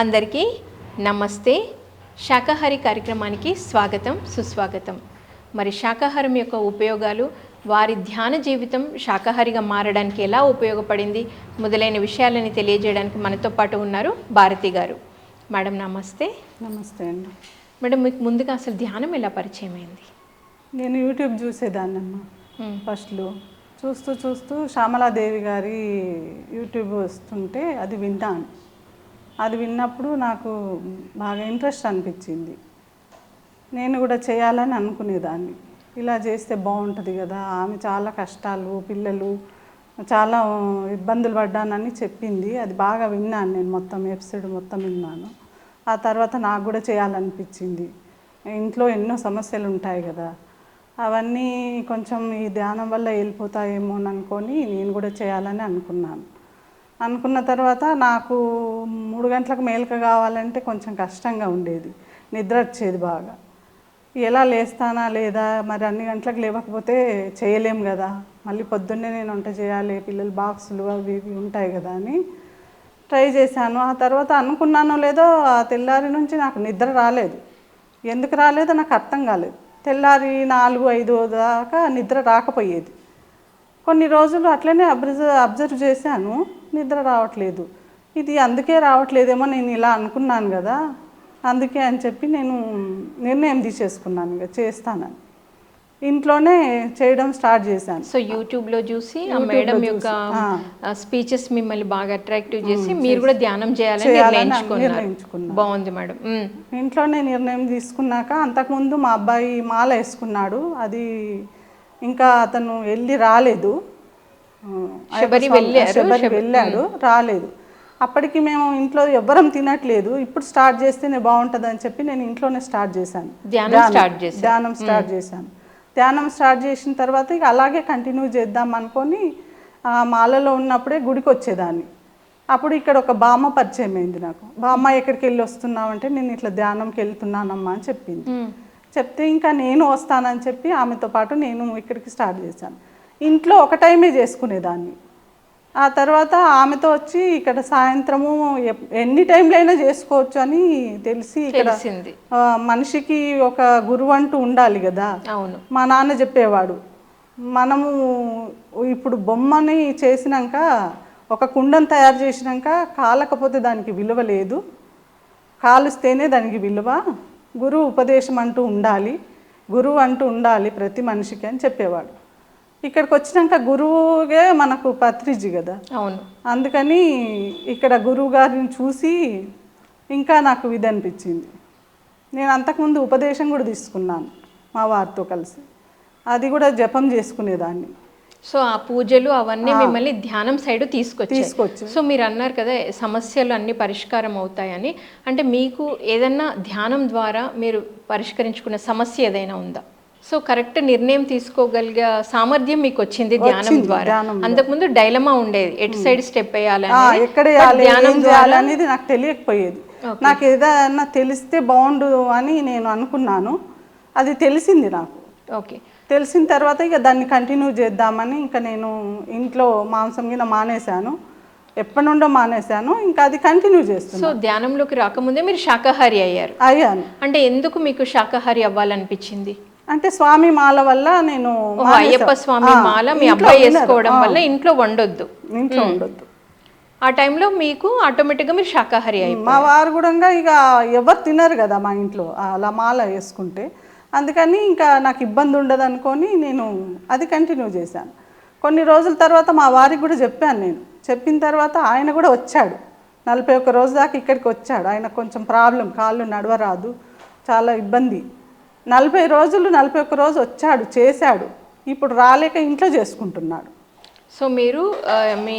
అందరికీ నమస్తే. శాకాహారి కార్యక్రమానికి స్వాగతం సుస్వాగతం. మరి శాకాహారం యొక్క ఉపయోగాలు వారి ధ్యాన జీవితం శాకాహారిగా మారడానికి ఎలా ఉపయోగపడింది మొదలైన విషయాలని తెలియజేయడానికి మనతో పాటు ఉన్నారు భారతి గారు. మేడం నమస్తే. నమస్తే అండి. మేడం మీకు ముందుగా అసలు ధ్యానం ఎలా పరిచయం అయింది? నేను యూట్యూబ్ చూసేదాన్నమ్మా ఫస్ట్లో. చూస్తూ చూస్తూ శ్యామలాదేవి గారి యూట్యూబ్ వస్తుంటే అది విన్నాను అది విన్నప్పుడు నాకు బాగా ఇంట్రెస్ట్ అనిపించింది. నేను కూడా చేయాలని అనుకునేదాన్ని. ఇలా చేస్తే బాగుంటుంది కదా ఆమె చాలా కష్టాలు పిల్లలు చాలా ఇబ్బందులు పడ్డానని చెప్పింది. అది బాగా విన్నాను నేను మొత్తం ఎపిసోడ్ మొత్తం విన్నాను. ఆ తర్వాత నాకు కూడా చేయాలనిపించింది. ఇంట్లో ఎన్నో సమస్యలు ఉంటాయి కదా అవన్నీ కొంచెం ఈ ధ్యానం వల్ల వెళ్ళిపోతాయేమోననుకొని నేను కూడా చేయాలని అనుకున్నాను. అనుకున్న తర్వాత నాకు మూడు గంటలకు మేలుక కావాలంటే కొంచెం కష్టంగా ఉండేది. నిద్ర వచ్చేది బాగా. ఎలా లేస్తానా లేదా? మరి అన్ని గంటలకు లేవకపోతే చేయలేం కదా. మళ్ళీ పొద్దున్నే నేను వంట చేయాలి పిల్లల బాక్సులు అవి ఇవి ఉంటాయి కదా అని ట్రై చేశాను. ఆ తర్వాత అనుకున్నానో లేదో ఆ తెల్లారి నుంచి నాకు నిద్ర రాలేదు. ఎందుకు రాలేదో? నాకు అర్థం కాలేదు. తెల్లారి నాలుగు ఐదు దాకా నిద్ర రాకపోయేది. కొన్ని రోజులు అట్లనే అబ్జర్వ్ అబ్జర్వ్ చేశాను. నిద్ర రావట్లేదు. ఇది అందుకే రావట్లేదేమో నేను ఇలా అనుకున్నాను కదా. అందుకే అని చెప్పి నేను నిర్ణయం తీసేసుకున్నాను ఇక చేస్తానని. ఇంట్లోనే చేయడం స్టార్ట్ చేశాను. సో యూట్యూబ్లో చూసి ఆ మేడం యొక్క స్పీచెస్ మిమ్మల్ని బాగా అట్రాక్టివ్ చేసి మీరు కూడా ధ్యానం చేయాలని నిర్ణయించుకున్నాను. బాగుంది మేడం. ఇంట్లోనే నిర్ణయం తీసుకున్నాక అంతకుముందు మా అబ్బాయి మాల వేసుకున్నాడు. అది ఇంకా అతను వెళ్ళి రాలేదు. శబరి వెళ్ళాడు రాలేదు. అప్పటికి మేము ఇంట్లో ఎవ్వరం తినట్లేదు. ఇప్పుడు స్టార్ట్ చేస్తేనే బాగుంటుంది అని చెప్పి నేను ఇంట్లోనే స్టార్ట్ చేశాను. ధ్యానం స్టార్ట్ చేశాను. ధ్యానం స్టార్ట్ చేసిన తర్వాత ఇక అలాగే కంటిన్యూ చేద్దాం అనుకొని ఆ మాలలో ఉన్నప్పుడే గుడికి వచ్చేదాన్ని. అప్పుడు ఇక్కడ ఒక బామ్మ పరిచయం అయింది నాకు. బామ్మ ఎక్కడికి వెళ్ళి వస్తున్నావు అంటే నేను ఇట్లా ధ్యానంకి వెళ్తున్నానమ్మా అని చెప్పింది. చెప్తే ఇంకా నేను వస్తానని చెప్పి ఆమెతో పాటు నేను ఇక్కడికి స్టార్ట్ చేశాను. ఇంట్లో ఒక టైమే చేసుకునేదాన్ని. ఆ తర్వాత ఆమెతో వచ్చి ఇక్కడ సాయంత్రము ఎన్ని టైంలో అయినా చేసుకోవచ్చు అని తెలిసి ఇక్కడ మనిషికి ఒక గురువు అంటూ ఉండాలి కదా. అవును. మా నాన్న చెప్పేవాడు మనము ఇప్పుడు బొమ్మని చేసినాక ఒక కుండను తయారు చేసినాక కాలకపోతే దానికి విలువ లేదు. కాలుస్తేనే దానికి విలువ. గురువు ఉపదేశం అంటూ ఉండాలి గురువు అంటూ ఉండాలి ప్రతి మనిషికి అని చెప్పేవాడు. ఇక్కడికి వచ్చినాక గురువుగే మనకు పత్రిజీ కదా. అవును. అందుకని ఇక్కడ గురువు గారిని చూసి ఇంకా నాకు ఇది అనిపించింది. నేను అంతకుముందు ఉపదేశం కూడా తీసుకున్నాను మా వారితో కలిసి. అది కూడా జపం చేసుకునేదాన్ని. సో ఆ పూజలు అవన్నీ మిమ్మల్ని ధ్యానం సైడ్ తీసుకొచ్చాయి. తీసుకొచ్చు సో మీరు అన్నారు కదా సమస్యలు అన్ని పరిష్కారం అవుతాయని. అంటే మీకు ఏదన్నా ధ్యానం ద్వారా మీరు పరిష్కరించుకున్న సమస్య ఏదైనా ఉందా? సో కరెక్ట్ నిర్ణయం తీసుకోగలిగే సామర్థ్యం మీకు వచ్చింది ధ్యానం ద్వారా. ధ్యానం అంతకుముందు డైలమా ఉండేది ఎటు సైడ్ స్టెప్ వేయాలని ఆ, ఎక్కడ వేయాలి ఏం చేయాలి అనేది నాకు తెలియకపోయేది. నాకు ఏదైనా తెలిస్తే బాగుండు అని నేను అనుకున్నాను. అది తెలిసింది నాకు. ఓకే. తెలిసిన తర్వాత ఇక దాన్ని కంటిన్యూ చేద్దామని ఇంకా నేను ఇంట్లో మాంసం గిన మానేశాను. ఎప్పటి నుండో మానేశాను ఇంకా అది కంటిన్యూ చేస్తున్నాను సో ధ్యానంలోకి రాకముందే మీరు శాకాహారి అయ్యారు. అయ్యాను. అంటే ఎందుకు మీకు శాకాహారి అవ్వాలనిపించింది? అంటే స్వామి మాల వల్ల నేను అయ్యప్ప స్వామి మాల మీ అబ్బాయి వేసుకోవడం వల్ల ఇంట్లో వండొద్దు. ఇంట్లో ఉండొద్దు ఆ టైంలో మీకు ఆటోమేటిక్గా మీరు శాకాహారి అయ్యి మా వారు కూడా ఇక ఎవరు తినరు కదా మా ఇంట్లో అలా మాల వేసుకుంటే. అందుకని ఇంకా నాకు ఇబ్బంది ఉండదు అనుకొని నేను అది కంటిన్యూ చేశాను. కొన్ని రోజుల తర్వాత మా వారికి కూడా చెప్పాను నేను. చెప్పిన తర్వాత ఆయన కూడా వచ్చాడు. నలభై ఒక్క రోజు దాకా ఇక్కడికి వచ్చాడు. ఆయన కొంచెం ప్రాబ్లం కాళ్ళు నడవరాదు చాలా ఇబ్బంది. నలభై రోజులు నలభై ఒక్క రోజు వచ్చాడు చేశాడు. ఇప్పుడు రాలేక ఇంట్లో చేసుకుంటున్నాడు. సో మీరు మీ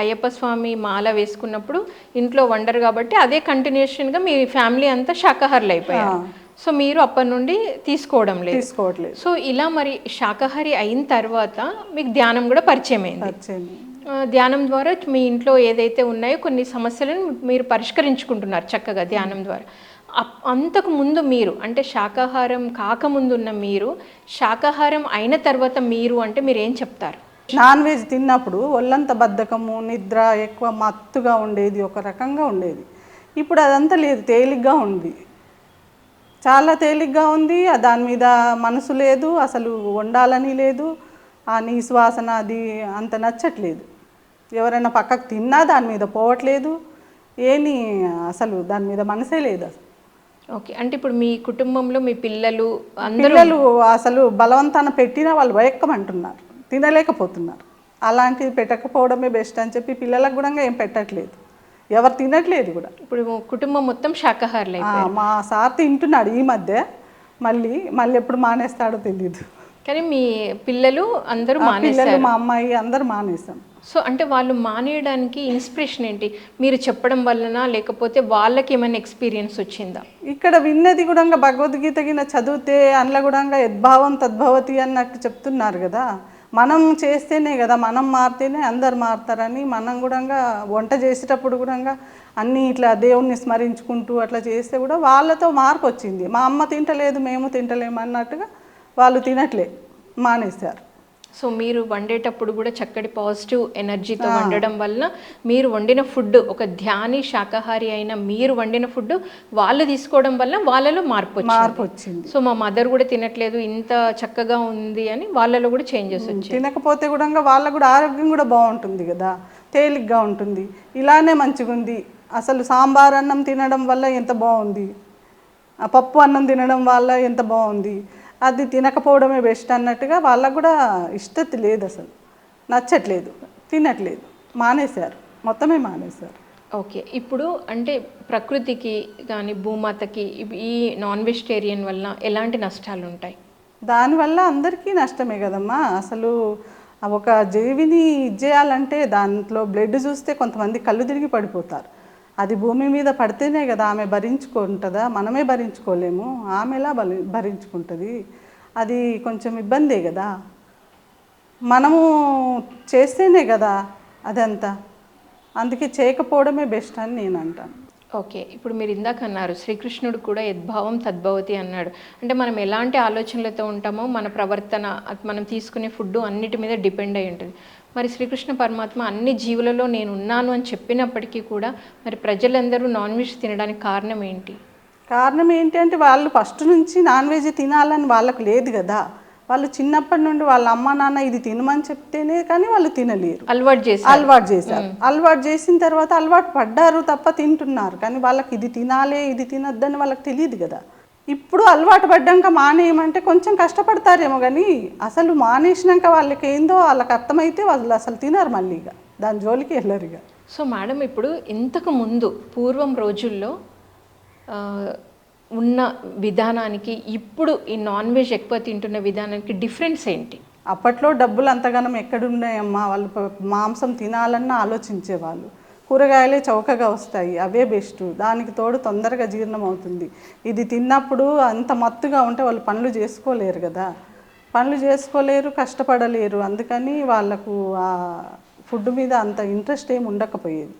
అయ్యప్ప స్వామి మాల వేసుకున్నప్పుడు ఇంట్లో వండరు కాబట్టి అదే కంటిన్యూషన్గా మీ ఫ్యామిలీ అంతా శాకాహారులు అయిపోయారు సో మీరు అప్పటి నుండి తీసుకోవడం లేదు. తీసుకోవట్లేదు. సో ఇలా మరి శాకాహారి అయిన తర్వాత మీకు ధ్యానం కూడా పరిచయం. అయింది ధ్యానం ద్వారా మీ ఇంట్లో ఏదైతే ఉన్నాయో కొన్ని సమస్యలను మీరు పరిష్కరించుకుంటున్నారు చక్కగా ధ్యానం ద్వారా. అంతకు ముందు మీరు అంటే శాకాహారం కాకముందు ఉన్న మీరు శాకాహారం అయిన తర్వాత మీరు అంటే మీరు ఏం చెప్తారు? నాన్ వెజ్ తిన్నప్పుడు ఒళ్ళంత బద్ధకము నిద్ర ఎక్కువ మత్తుగా ఉండేది ఒక రకంగా ఉండేది. ఇప్పుడు అదంతా లేదు తేలిగ్గా ఉంది. చాలా తేలిగ్గా ఉంది దాని మీద మనసు లేదు అసలు వండాలని లేదు ఆ నీసు అది అంత నచ్చట్లేదు. ఎవరైనా పక్కకు తిన్నా దాని మీద పోవట్లేదు ఏని అసలు దాని మీద మనసే లేదు అసలు. ఓకే. అంటే ఇప్పుడు మీ కుటుంబంలో మీ పిల్లలు పిల్లలు అసలు బలవంతాన పెట్టినా వాళ్ళు వయక్కమంటున్నారు. తినలేకపోతున్నారు. అలాంటిది పెట్టకపోవడమే బెస్ట్ అని చెప్పి పిల్లలకు కూడా ఏం పెట్టట్లేదు. ఎవరు తినట్లేదు కూడా. ఇప్పుడు కుటుంబం మొత్తం శాకాహారులు మా సార్ తింటున్నాడు ఈ మధ్య. మళ్ళీ మళ్ళీ ఎప్పుడు మానేస్తాడో తెలియదు కానీ మీ పిల్లలు అందరూ పిల్లలు మా అమ్మాయి అందరు మానేసాం సో అంటే వాళ్ళు మానేయడానికి ఇన్స్పిరేషన్ ఏంటి? మీరు చెప్పడం వలన లేకపోతే వాళ్ళకి ఏమైనా ఎక్స్పీరియన్స్ వచ్చిందా? ఇక్కడ విన్నది కూడా భగవద్గీత గిన చదివితే అందులో కూడా యద్భావం తద్భవతి అన్నట్టు చెప్తున్నారు కదా. మనం చేస్తేనే కదా మనం మారితేనే అందరు మారుతారని మనం కూడా వంట చేసేటప్పుడు కూడా అన్నీ ఇట్లా దేవుణ్ణి స్మరించుకుంటూ అట్లా చేస్తే కూడా వాళ్ళతో మార్పు వచ్చింది. మా అమ్మ తింటలేదు మేము తింటలేము అన్నట్టుగా వాళ్ళు తినట్లే మానేశారు. సో మీరు వండేటప్పుడు కూడా చక్కటి పాజిటివ్ ఎనర్జీతో వండడం వలన మీరు వండిన ఫుడ్ ఒక ధ్యాని శాకాహారి అయిన మీరు వండిన ఫుడ్ వాళ్ళు తీసుకోవడం వల్ల వాళ్ళలో మార్పు వచ్చింది. మార్పు వచ్చింది. సో మా మదర్ కూడా తినట్లేదు ఇంత చక్కగా ఉంది అని వాళ్ళలో కూడా చేంజెస్ వచ్చాయి. తినకపోతే కూడా వాళ్ళకు కూడా ఆరోగ్యం కూడా బాగుంటుంది కదా తేలిగ్గా ఉంటుంది ఇలానే మంచిగా ఉంది. అసలు సాంబార్ అన్నం తినడం వల్ల ఎంత బాగుంది? ఆ పప్పు అన్నం తినడం వల్ల ఎంత బాగుంది? అది తినకపోవడమే బెస్ట్ అన్నట్టుగా వాళ్ళకు కూడా ఇష్టత లేదు అసలు. నచ్చట్లేదు తినట్లేదు. మానేశారు మొత్తమే మానేశారు. ఓకే. ఇప్పుడు అంటే ప్రకృతికి కానీ భూమాతకి ఈ నాన్ వెజిటేరియన్ వలన ఎలాంటి నష్టాలు ఉంటాయి దానివల్ల అందరికీ నష్టమే కదమ్మా. అసలు ఒక జీవిని ఇచ్చేయాలంటే దాంట్లో బ్లడ్ చూస్తే కొంతమంది కళ్ళు తిరిగి పడిపోతారు. అది భూమి మీద పడితేనే కదా ఆమె భరించుకుంటుందా? మనమే భరించుకోలేము. ఆమెలా బలి భరించుకుంటుంది? అది కొంచెం ఇబ్బందే కదా. మనము చేస్తేనే కదా అదంతా. అందుకే చేయకపోవడమే బెస్ట్ అని నేను అంటాను ఓకే ఇప్పుడు మీరు ఇందాక అన్నారు శ్రీకృష్ణుడు కూడా యద్భావం తద్భవతి అన్నాడు. అంటే మనం ఎలాంటి ఆలోచనలతో ఉంటామో మన ప్రవర్తన మనం తీసుకునే ఫుడ్ అన్నిటి మీద డిపెండ్ అయి ఉంటుంది. మరి శ్రీకృష్ణ పరమాత్మ అన్ని జీవులలో నేను ఉన్నాను అని చెప్పినప్పటికీ కూడా మరి ప్రజలందరూ నాన్ వెజ్ తినడానికి కారణం ఏంటి? కారణం ఏంటి అంటే వాళ్ళు ఫస్ట్ నుంచి నాన్ వెజ్ తినాలని వాళ్ళకు లేదు కదా. వాళ్ళు చిన్నప్పటి నుండి వాళ్ళ అమ్మ నాన్న ఇది తినమని చెప్తేనే కానీ వాళ్ళు తినలేరు. అలవాటు చేసి అలవాటు చేశారు. అలవాటు చేసిన తర్వాత అలవాటు పడ్డారు తప్ప తింటున్నారు. కానీ వాళ్ళకి ఇది తినాలి ఇది తినొద్దని వాళ్ళకి తెలియదు కదా. ఇప్పుడు అలవాటు పడ్డాక మానేయమంటే కొంచెం కష్టపడతారేమో కానీ అసలు మానేసినాక వాళ్ళకి ఏందో వాళ్ళకి అర్థమైతే వాళ్ళు అసలు తినరు మళ్ళీ ఇక. దాని జోలికి వెళ్ళరు ఇక. సో మేడం ఇప్పుడు ఇంతకు ముందు పూర్వం రోజుల్లో ఉన్న విధానానికి ఇప్పుడు ఈ నాన్ వెజ్ ఎక్కువ తింటున్న విధానానికి డిఫరెన్స్ ఏంటి? అప్పట్లో డబ్బులు అంతగానం ఎక్కడున్నాయమ్మా? వాళ్ళు మాంసం తినాలన్న ఆలోచించేవాళ్ళు. కూరగాయలే చౌకగా వస్తాయి అవే బెస్ట్. దానికి తోడు తొందరగా జీర్ణం అవుతుంది. ఇది తిన్నప్పుడు అంత మత్తుగా ఉంటే వాళ్ళు పనులు చేసుకోలేరు కదా. పనులు చేసుకోలేరు కష్టపడలేరు. అందుకని వాళ్ళకు ఆ ఫుడ్ మీద అంత ఇంట్రెస్ట్ ఏమి ఉండకపోయేది.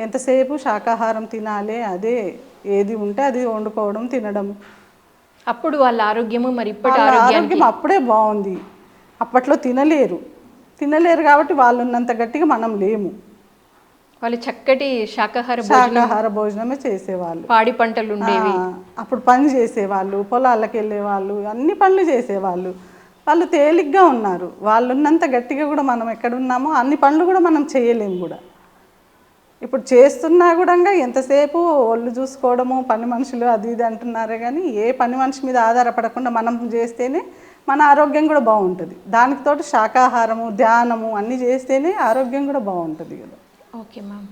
ఎంతసేపు శాకాహారం తినాలి? అదే ఏది ఉంటే అది వండుకోవడం తినడం. అప్పుడు వాళ్ళ ఆరోగ్యము మరి ఇప్పటి ఆరోగ్యం అప్పుడే బాగుంది. అప్పట్లో తినలేరు. తినలేరు కాబట్టి వాళ్ళు ఉన్నంత గట్టిగా మనం లేము. వాళ్ళు చక్కటి శాకాహార శాకాహార భోజనమే చేసేవాళ్ళు. పాడి పంటలు ఉండేవి. అప్పుడు పని చేసేవాళ్ళు పొలాలకు వెళ్ళేవాళ్ళు అన్ని పనులు చేసేవాళ్ళు. వాళ్ళు తేలిగ్గా ఉన్నారు. వాళ్ళు ఉన్నంత గట్టిగా కూడా మనం ఎక్కడ ఉన్నామో అన్ని పనులు కూడా మనం చేయలేము కూడా. ఇప్పుడు చేస్తున్నా కూడా ఎంతసేపు ఒళ్ళు చూసుకోవడము పని మనుషులు అది ఇది అంటున్నారే కానీ ఏ పని మనిషి మీద ఆధారపడకుండా మనం చేస్తేనే మన ఆరోగ్యం కూడా బాగుంటుంది. దానికి తోటి శాకాహారము ధ్యానము అన్నీ చేస్తేనే ఆరోగ్యం కూడా బాగుంటుంది కదా. Okay ma'am.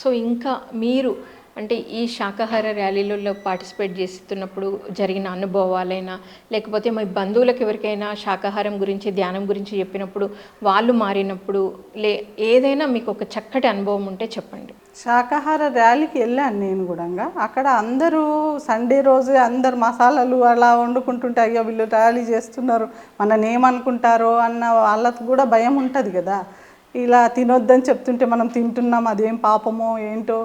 సో ఇంకా మీరు అంటే ఈ శాకాహార ర్యాలీలలో పార్టిసిపేట్ చేస్తున్నప్పుడు జరిగిన అనుభవాలైనా లేకపోతే మీ బంధువులకు ఎవరికైనా శాకాహారం గురించి ధ్యానం గురించి చెప్పినప్పుడు వాళ్ళు మారినప్పుడు లే ఏదైనా మీకు ఒక చక్కటి అనుభవం ఉంటే చెప్పండి. శాకాహార ర్యాలీకి వెళ్ళాను నేను కూడా అక్కడ అందరూ సండే రోజు అందరు మసాలాలు అలా వండుకుంటుంటే అయ్యో వీళ్ళు ర్యాలీ చేస్తున్నారు మనని ఏమనుకుంటారో అన్న వాళ్ళకు కూడా భయం ఉంటుంది కదా. ఇలా తినొద్దని చెప్తుంటే మనం తింటున్నాం అదేం పాపమో ఏంటో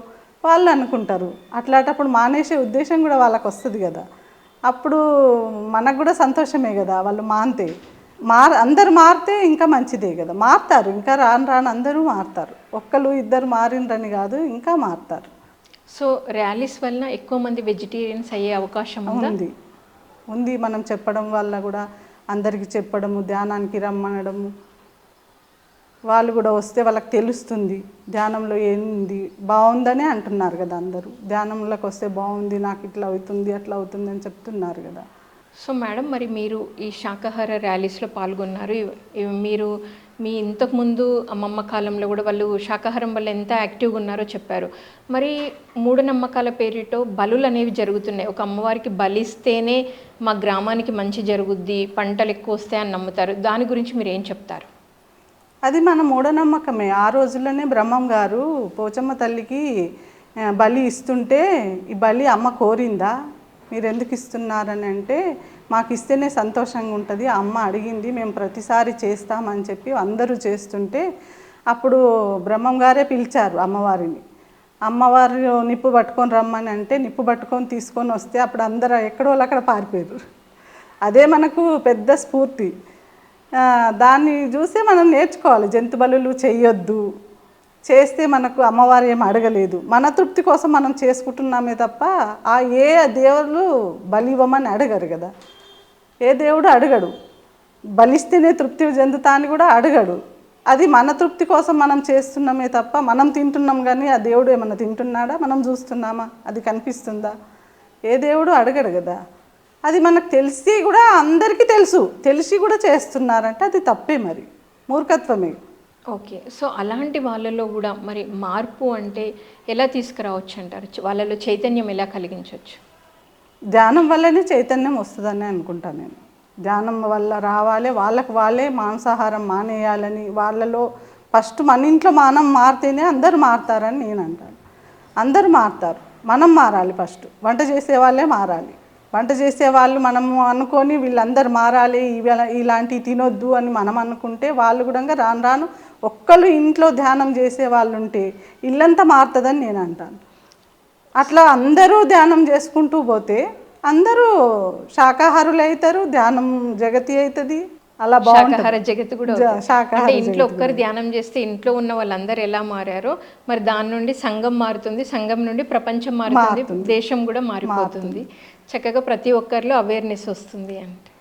వాళ్ళు అనుకుంటారు. అట్లాంటప్పుడు మానేసే ఉద్దేశం కూడా వాళ్ళకి వస్తుంది కదా. అప్పుడు మనకు కూడా సంతోషమే కదా వాళ్ళు మాంతే మార్ అందరు మారితే ఇంకా మంచిదే కదా. మారుతారు. ఇంకా రాను రాను అందరూ మారుతారు. ఒక్కరు ఇద్దరు మారిండ్రని కాదు ఇంకా మారుతారు. సో ర్యాలీస్ వలన ఎక్కువ మంది వెజిటేరియన్స్ అయ్యే అవకాశం ఉందా? ఉంది. ఉంది. మనం చెప్పడం వల్ల కూడా అందరికి చెప్పడము ధ్యానానికి రమ్మనడము వాళ్ళు కూడా వస్తే వాళ్ళకి తెలుస్తుంది ధ్యానంలో ఏంది బాగుందని అంటున్నారు కదా అందరూ. ధ్యానంలోకి వస్తే బాగుంది నాకు ఇట్లా అవుతుంది అట్లా అవుతుంది అని చెప్తున్నారు కదా. సో మేడం మరి మీరు ఈ శాకాహార ర్యాలీస్లో పాల్గొన్నారు. మీరు మీ ఇంతకుముందు అమ్మమ్మ కాలంలో కూడా వాళ్ళు శాకాహారం వల్ల ఎంత యాక్టివ్గా ఉన్నారో చెప్పారు. మరి మూఢనమ్మకాల పేరిటో బలులు అనేవి జరుగుతున్నాయి. ఒక అమ్మవారికి బలిస్తేనే మా గ్రామానికి మంచి జరుగుద్ది పంటలు ఎక్కువ వస్తాయని నమ్ముతారు. దాని గురించి మీరు ఏం చెప్తారు? అది మన మూఢనమ్మకమే. ఆ రోజుల్లోనే బ్రహ్మం గారు పోచమ్మ తల్లికి బలి ఇస్తుంటే ఈ బలి అమ్మ కోరిందా? మీరు ఎందుకు ఇస్తున్నారని అంటే మాకు ఇస్తేనే సంతోషంగా ఉంటుంది. అమ్మ అడిగింది మేము ప్రతిసారి చేస్తామని చెప్పి అందరూ చేస్తుంటే అప్పుడు బ్రహ్మం గారే పిలిచారు అమ్మవారిని. అమ్మవారు నిప్పు పట్టుకొని రమ్మని అంటే నిప్పు పట్టుకొని తీసుకొని వస్తే అప్పుడు అందరూ ఎక్కడో వాళ్ళు అక్కడ పారిపోయారు అదే మనకు పెద్ద స్ఫూర్తి. దాన్ని చూసే మనం నేర్చుకోవాలి. జంతు బలులు చేయొద్దు. చేస్తే మనకు అమ్మవారు ఏం అడగలేదు. మన తృప్తి కోసం మనం చేసుకుంటున్నామే తప్ప ఆ ఏ దేవుళ్ళు బలి ఇవ్వమని అడగరు కదా. ఏ దేవుడు అడగడు. బలిస్తేనే తృప్తి చెందుతా అని కూడా అడగడు. అది మన తృప్తి కోసం మనం చేస్తున్నామే తప్ప మనం తింటున్నాం కానీ ఆ దేవుడు ఏమన్నా తింటున్నాడా? మనం చూస్తున్నామా? అది కనిపిస్తుందా? ఏ దేవుడు అడగడు కదా. అది మనకు తెలిసి కూడా అందరికీ తెలుసు తెలిసి కూడా చేస్తున్నారంటే అది తప్పే మరి. మూర్ఖత్వమే. ఓకే. సో అలాంటి వాళ్ళలో కూడా మరి మార్పు అంటే ఎలా తీసుకురావచ్చు అంటారు వాళ్ళలో చైతన్యం ఎలా కలిగించవచ్చు ధ్యానం వల్లనే చైతన్యం వస్తుందని అనుకుంటాను నేను. ధ్యానం వల్ల రావాలి వాళ్ళకు వాళ్ళే మాంసాహారం మానేయాలని వాళ్ళలో ఫస్ట్ మన ఇంట్లో మనం మారితేనే అందరూ మారుతారని నేను అంటాను అందరూ మారుతారు. మనం మారాలి ఫస్ట్. వంట చేసే వాళ్ళే మారాలి. వంట చేసే వాళ్ళు మనము అనుకొని వీళ్ళందరూ మారాలి ఇలాంటివి తినొద్దు అని మనం అనుకుంటే వాళ్ళు కూడా రాను రాను ఒక్కళ్ళు ఇంట్లో ధ్యానం చేసే వాళ్ళు ఉంటే ఇల్లంతా మారుతుందని నేను అంటాను. అట్లా అందరూ ధ్యానం చేసుకుంటూ పోతే అందరూ శాకాహారులు అవుతారు ధ్యానం జగతి అవుతుంది అలా బాగుంటుంది. శాకాహార జగత్తు కూడా అంటే ఇంట్లో ఒక్కరు ధ్యానం చేస్తే ఇంట్లో ఉన్న వాళ్ళందరూ ఎలా మారారో మరి దాని నుండి సంఘం మారుతుంది సంఘం నుండి ప్రపంచం మారుతుంది దేశం కూడా మారిపోతుంది. చక్కగా ప్రతి ఒక్కరిలో అవేర్నెస్ వస్తుంది అంటే.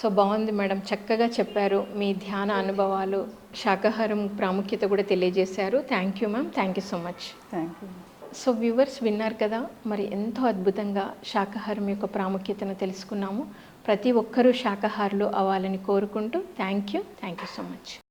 సో బాగుంది మేడం. చక్కగా చెప్పారు మీ ధ్యాన అనుభవాలు. శాకాహారం ప్రాముఖ్యత కూడా తెలియజేశారు. Thank you ma'am thank you so much thank you so viewers విన్నారు కదా మరి ఎంతో అద్భుతంగా శాకాహారం యొక్క ప్రాముఖ్యతను తెలుసుకున్నాము. ప్రతి ఒక్కరూ శాకాహారులు అవ్వాలని కోరుకుంటూ thank you thank you so much